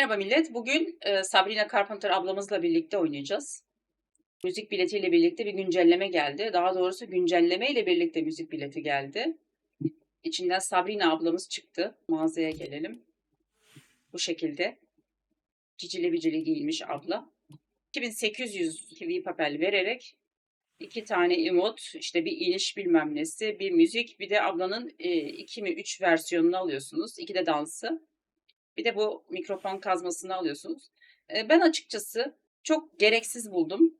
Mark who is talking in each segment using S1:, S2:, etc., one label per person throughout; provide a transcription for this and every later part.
S1: Merhaba millet. Bugün e, Sabrina Carpenter ablamızla birlikte oynayacağız. Müzik biletiyle birlikte bir güncelleme geldi. Daha doğrusu güncelleme ile birlikte müzik bileti geldi. İçinden Sabrina ablamız çıktı. Mağazaya gelelim. Bu şekilde. Cicili bicili giyilmiş abla. 2800 TV papel vererek iki tane emot, işte bir iniş bilmem nesi, bir müzik, bir de ablanın e, iki mi üç versiyonunu alıyorsunuz. İki de dansı. Bir de bu mikrofon kazmasını alıyorsunuz. E, Ben açıkçası çok gereksiz buldum.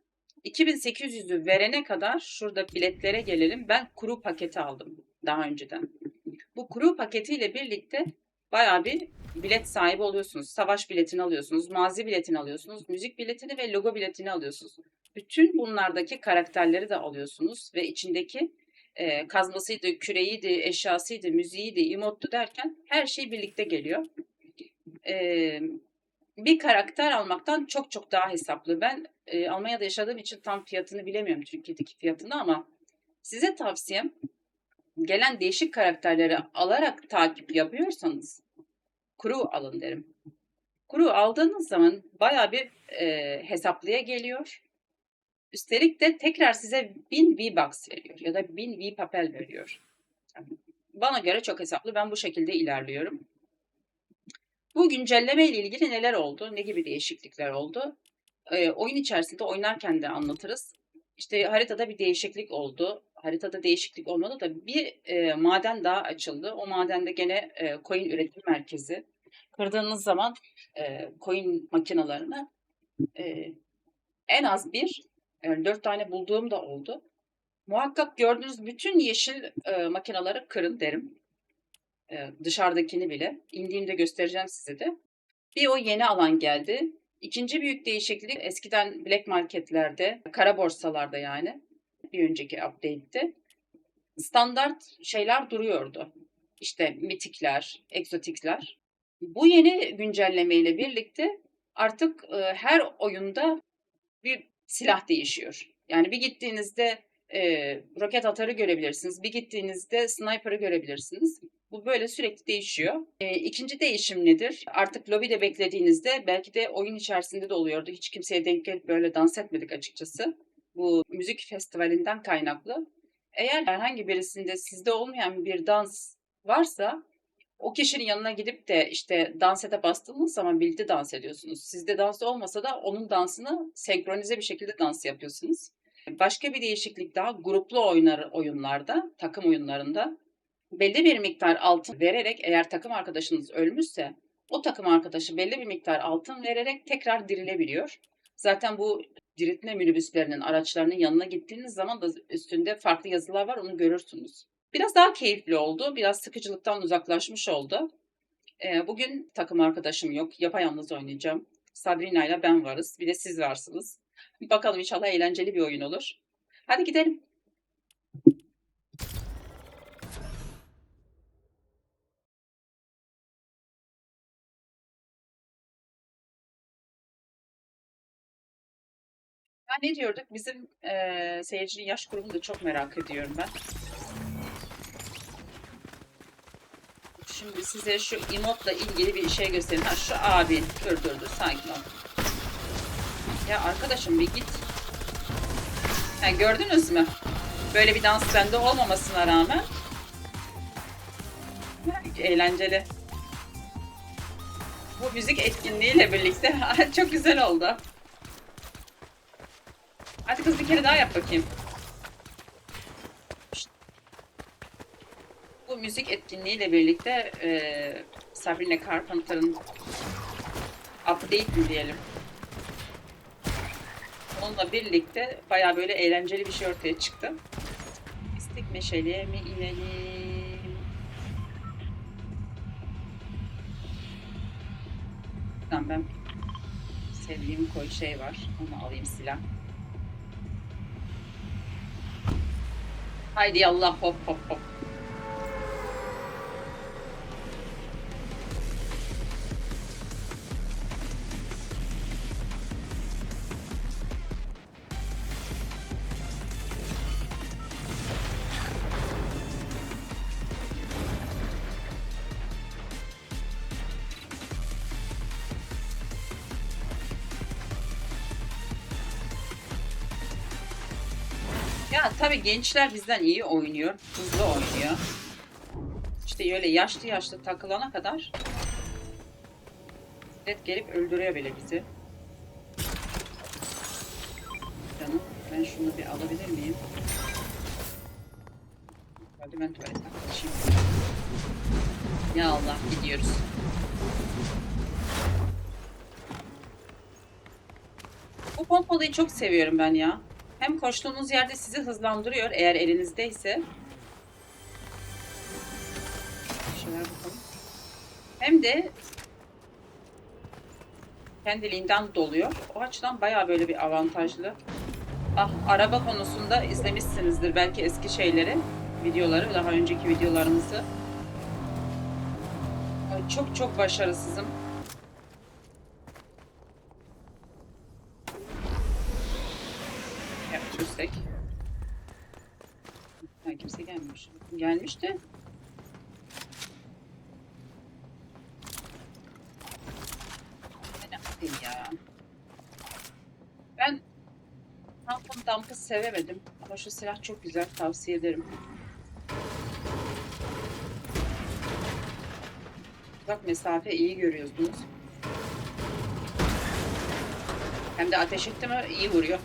S1: 2800'ü verene kadar şurada biletlere gelelim. Ben kuru paketi aldım daha önceden. Bu kuru paketiyle birlikte bayağı bir bilet sahibi oluyorsunuz. Savaş biletini alıyorsunuz, mazi biletini alıyorsunuz, müzik biletini ve logo biletini alıyorsunuz. Bütün bunlardaki karakterleri de alıyorsunuz ve içindeki e, kazmasıydı, küreğiydi, eşyasıydı, müziğiydi, emottu derken her şey birlikte geliyor e, bir karakter almaktan çok çok daha hesaplı. Ben e, Almanya'da yaşadığım için tam fiyatını bilemiyorum Türkiye'deki fiyatını ama size tavsiyem gelen değişik karakterleri alarak takip yapıyorsanız kuru alın derim. Kuru aldığınız zaman baya bir e, hesaplıya geliyor. Üstelik de tekrar size 1000 V-Bucks veriyor ya da 1000 V-Papel veriyor. Bana göre çok hesaplı. Ben bu şekilde ilerliyorum. Bu güncelleme ile ilgili neler oldu? Ne gibi değişiklikler oldu? Ee, oyun içerisinde oynarken de anlatırız. İşte haritada bir değişiklik oldu. Haritada değişiklik olmadı da bir e, maden daha açıldı. O madende gene e, coin üretim merkezi. Kırdığınız zaman e, coin makinalarını e, en az bir, yani dört tane bulduğum da oldu. Muhakkak gördüğünüz bütün yeşil e, makinaları kırın derim. E, dışarıdakini bile. İndiğimde göstereceğim size de. Bir o yeni alan geldi. İkinci büyük değişiklik eskiden black marketlerde, kara borsalarda yani bir önceki update'te standart şeyler duruyordu. İşte mitikler, egzotikler. Bu yeni güncelleme ile birlikte artık e, her oyunda bir silah değişiyor. Yani bir gittiğinizde e, roket atarı görebilirsiniz. Bir gittiğinizde sniper'ı görebilirsiniz. Bu böyle sürekli değişiyor. E, ikinci değişim nedir? Artık lobide beklediğinizde belki de oyun içerisinde de oluyordu. Hiç kimseye denk gelip böyle dans etmedik açıkçası. Bu müzik festivalinden kaynaklı. Eğer herhangi birisinde sizde olmayan bir dans varsa o kişinin yanına gidip de işte dans ete bastığınız zaman birlikte dans ediyorsunuz. Sizde dans olmasa da onun dansını senkronize bir şekilde dans yapıyorsunuz. Başka bir değişiklik daha gruplu oynar, oyunlarda, takım oyunlarında belli bir miktar altın vererek eğer takım arkadaşınız ölmüşse o takım arkadaşı belli bir miktar altın vererek tekrar dirilebiliyor. Zaten bu diriltme minibüslerinin, araçlarının yanına gittiğiniz zaman da üstünde farklı yazılar var onu görürsünüz. Biraz daha keyifli oldu, biraz sıkıcılıktan uzaklaşmış oldu. Ee, bugün takım arkadaşım yok, yapayalnız oynayacağım. Sabrina ile ben varız, bir de siz varsınız. Bakalım inşallah eğlenceli bir oyun olur. Hadi gidelim. Ne diyorduk? Bizim eee seyircinin yaş grubunu da çok merak ediyorum ben. Şimdi size şu emotla ilgili bir şey göstereyim. Ha şu abi. Dur dur dur sakin ol. Ya arkadaşım bir git. Ha, gördünüz mü? Böyle bir dans bende olmamasına rağmen eğlenceli. Bu müzik etkinliğiyle birlikte çok güzel oldu. Hadi kız bir kere daha yap bakayım. Bu müzik etkinliğiyle birlikte e, Sabrina Carpenter'ın update mi diyelim. Onunla birlikte baya böyle eğlenceli bir şey ortaya çıktı. İstik meşeliğe mi inelim? Tamam ben sevdiğim koy şey var. Onu alayım silah. Haydi Allah hop hop hop. Ya tabii gençler bizden iyi oynuyor. Hızlı oynuyor. İşte öyle yaşlı yaşlı takılana kadar Red gelip öldürüyor bile bizi. Canım ben şunu bir alabilir miyim? Hadi ben tuvaletten kaçayım. Ya Allah gidiyoruz. Bu pompalıyı çok seviyorum ben ya. Hem koştuğunuz yerde sizi hızlandırıyor eğer elinizdeyse. Şeyler bakalım. Hem de kendiliğinden doluyor. O açıdan bayağı böyle bir avantajlı. Ah araba konusunda izlemişsinizdir belki eski şeyleri, videoları, daha önceki videolarımızı. Çok çok başarısızım. Ya çözsek. Ha, kimse gelmiş. Gelmiş de. Ne ya? Ben Phantom Dump'ı sevemedim. Ama şu silah çok güzel. Tavsiye ederim. Bak mesafe iyi görüyorsunuz. Hem de ateş etti mi iyi vuruyor.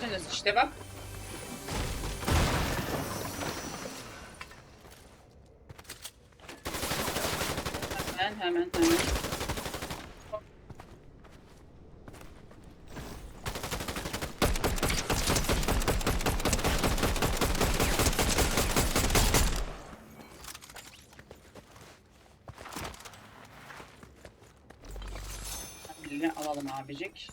S1: Gördünüz işte bak. Hemen hemen hemen. Alalım abicik.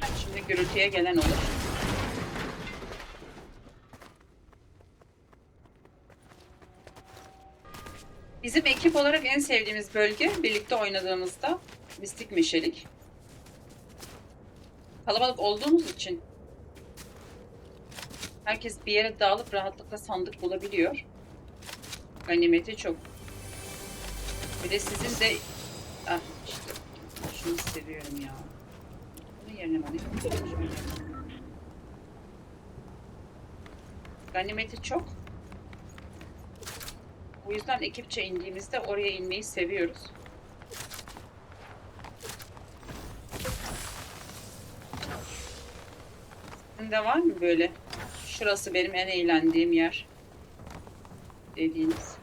S1: Ha, Şimdi gürültüye gelen olur. Bizim ekip olarak en sevdiğimiz bölge birlikte oynadığımızda mistik meşelik. Kalabalık olduğumuz için herkes bir yere dağılıp rahatlıkla sandık bulabiliyor. Ganimeti çok. Bir de sizin de ah işte şunu seviyorum ya. Bunun yerine bana şöyle. Ganimeti çok. O yüzden ekipçe indiğimizde oraya inmeyi seviyoruz. Sizin var mı böyle? Şurası benim en eğlendiğim yer. Dediğiniz.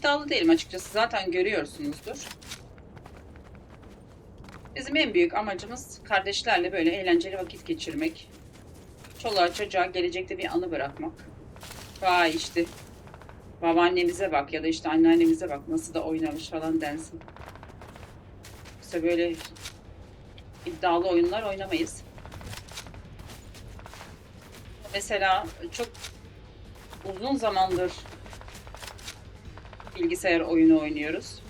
S1: İddialı değilim açıkçası. Zaten görüyorsunuzdur. Bizim en büyük amacımız kardeşlerle böyle eğlenceli vakit geçirmek. Çoluğa çocuğa gelecekte bir anı bırakmak. Vay işte babaannemize bak ya da işte anneannemize bak nasıl da oynamış falan densin. İşte böyle iddialı oyunlar oynamayız. Mesela çok uzun zamandır bilgisayar oyunu oynuyoruz.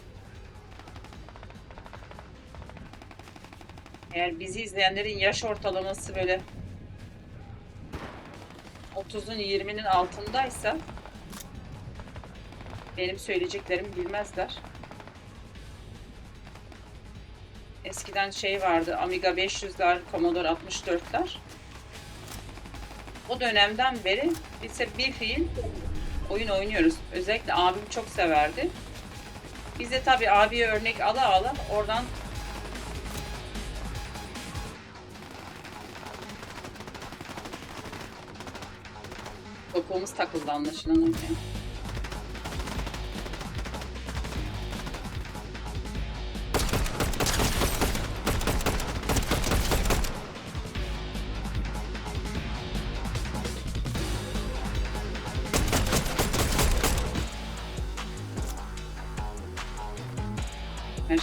S1: Eğer bizi izleyenlerin yaş ortalaması böyle 30'un 20'nin altındaysa benim söyleyeceklerimi bilmezler. Eskiden şey vardı Amiga 500'ler, Commodore 64'ler. O dönemden beri hep bir fiil oyun oynuyoruz. Özellikle abim çok severdi. Biz de tabii abiye örnek ala ala oradan Topuğumuz takıldı anlaşılan oraya.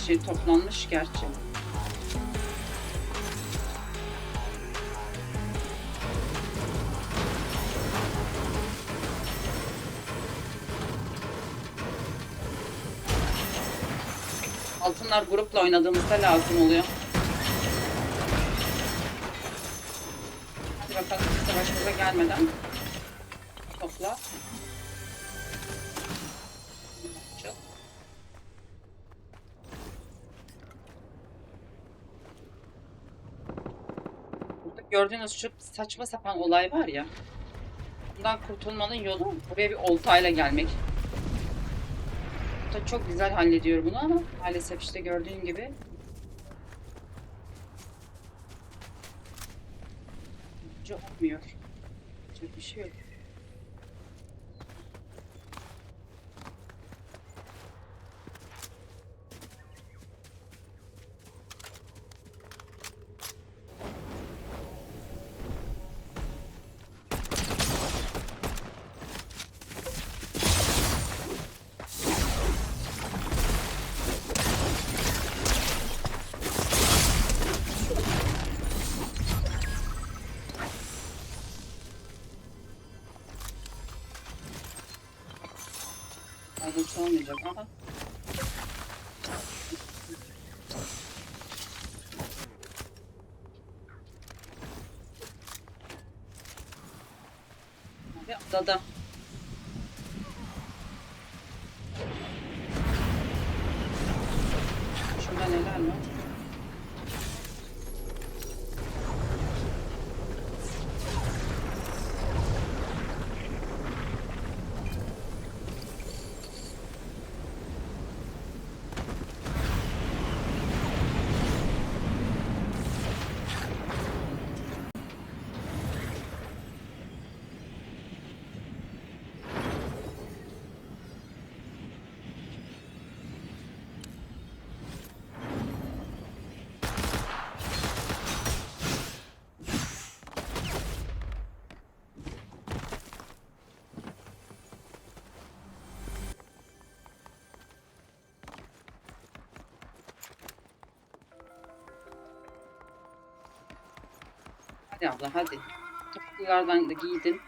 S1: Şey toplanmış gerçi. Altınlar grupla oynadığımızda lazım oluyor. Hadi bakalım kimse başımıza gelmeden topla. Gördüğünüz şu saçma sapan olay var ya. Bundan kurtulmanın yolu buraya bir oltayla gelmek. Bu da çok güzel hallediyor bunu ama maalesef işte gördüğün gibi olmuyor. Yapacak bir şey yok. Ayrıntı olmayacak ama. Abi adada. Şurada neler var? Hadi abla hadi. Topuklulardan da giydin.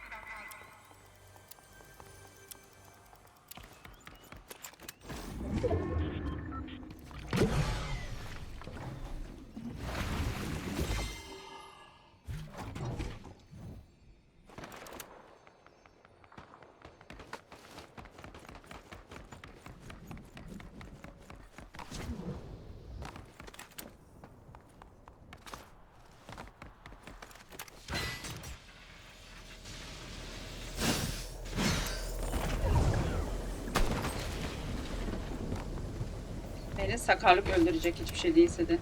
S1: Beni sakarlık öldürecek hiçbir şey değilse de.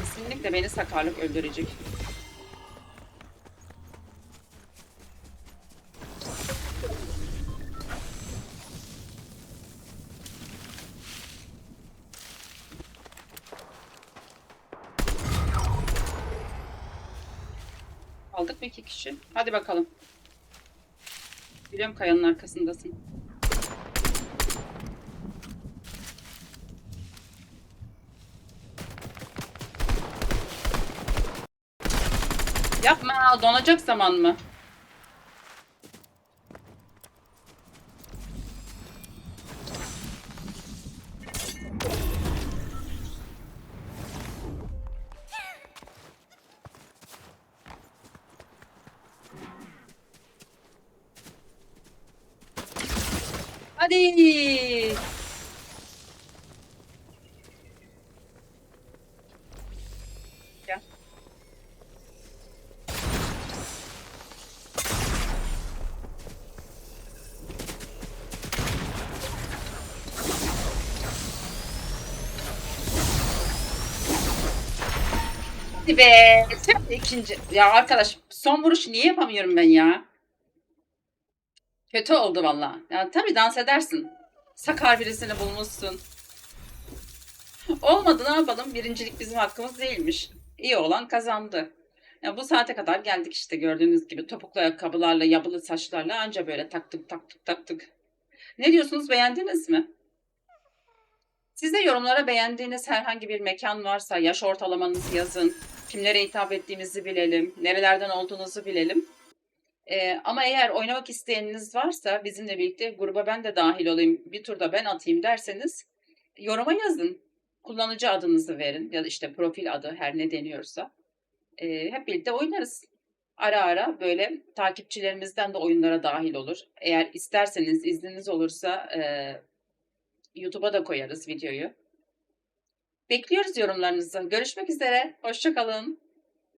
S1: Kesinlikle beni sakarlık öldürecek. Aldık mı iki kişi? Hadi bakalım. Biliyorum kayanın arkasındasın. Yapma, donacak zaman mı? Hadi. Gel. Hadi be. Sen ikinci. Ya arkadaş son vuruşu niye yapamıyorum ben ya? Kötü oldu valla. Ya tabii dans edersin. Sakar birisini bulmuşsun. Olmadı ne yapalım? Birincilik bizim hakkımız değilmiş. İyi olan kazandı. Ya bu saate kadar geldik işte gördüğünüz gibi topuklu ayakkabılarla, yabılı saçlarla anca böyle taktık taktık taktık. Ne diyorsunuz beğendiniz mi? Siz de yorumlara beğendiğiniz herhangi bir mekan varsa yaş ortalamanızı yazın. Kimlere hitap ettiğimizi bilelim. Nerelerden olduğunuzu bilelim. Ee, ama eğer oynamak isteyeniniz varsa bizimle birlikte gruba ben de dahil olayım, bir turda ben atayım derseniz yoruma yazın. Kullanıcı adınızı verin ya da işte profil adı her ne deniyorsa. Ee, hep birlikte oynarız. Ara ara böyle takipçilerimizden de oyunlara dahil olur. Eğer isterseniz izniniz olursa e, YouTube'a da koyarız videoyu. Bekliyoruz yorumlarınızı. Görüşmek üzere. Hoşçakalın.